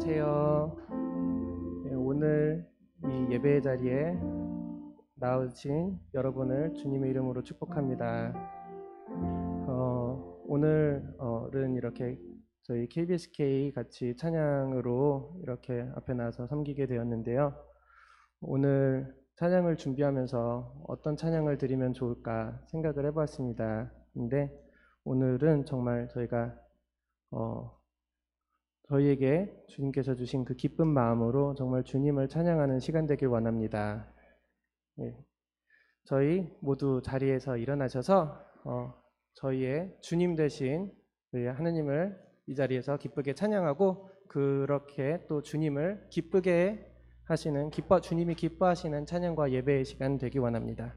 안녕하세요. 네, 오늘 이 예배 자리에 나오신 여러분을 주님의 이름으로 축복합니다. 어, 오늘은 이렇게 저희 KBSK 같이 찬양으로 이렇게 앞에 나와서 섬기게 되었는데요. 오늘 찬양을 준비하면서 어떤 찬양을 드리면 좋을까 생각을 해보았습니다. 근데 오늘은 정말 저희가 어, 저희에게 주님께서 주신 그 기쁜 마음으로 정말 주님을 찬양하는 시간 되길 원합니다. 네. 저희 모두 자리에서 일어나셔서 어, 저희의 주님 되신 하느님을 이 자리에서 기쁘게 찬양하고 그렇게 또 주님을 기쁘게 하시는 기뻐 주님이 기뻐하시는 찬양과 예배의 시간 되기 원합니다.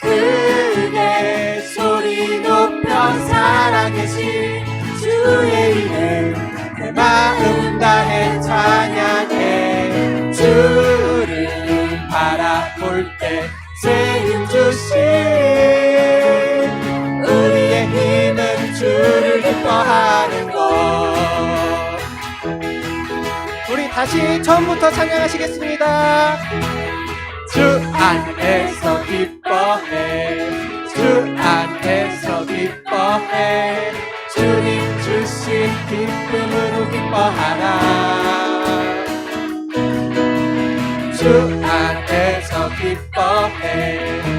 크게 소리 높여 살아계신 주의 이름 내 마음 다해 찬양해 주를 바라볼 때새힘 주신 우리의 힘은 주를 기뻐하는 것 우리 다시 처음부터 찬양하시겠습니다. 주 안에서 기뻐해. 주 안에서 기뻐해. 주님 주신 기쁨으로 기뻐하라. 주 안에서 기뻐해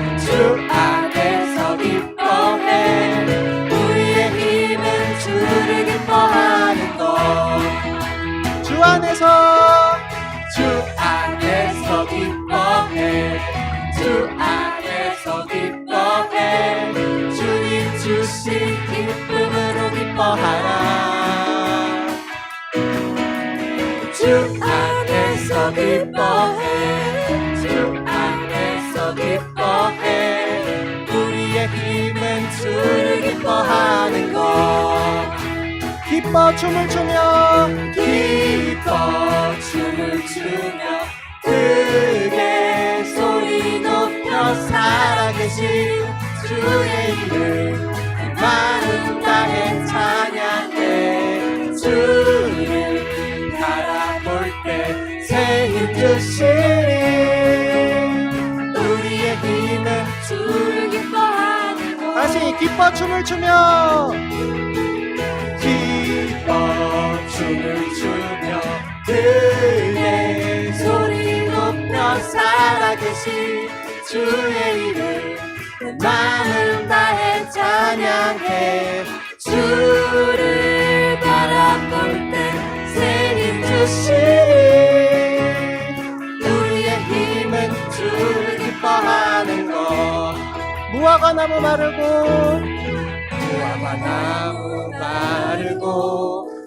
주 안에서 기뻐해. 주 안에서 기뻐해. 우리의 힘은 주를 기뻐하는 것. 기뻐 춤을 추며 기뻐 춤을 추며 크게 소리 높여 살아계신 주의 이름 내 마음 다해 찬양해. 주 기뻐 춤을 추며. 기뻐 춤을 추며 크게 소리 높여 살아계신 주의 이름 내 마음 다해 찬양해. 주를 바라볼 때새힘 주시니 무화과 나무 마르고. 무화과 나무 마르고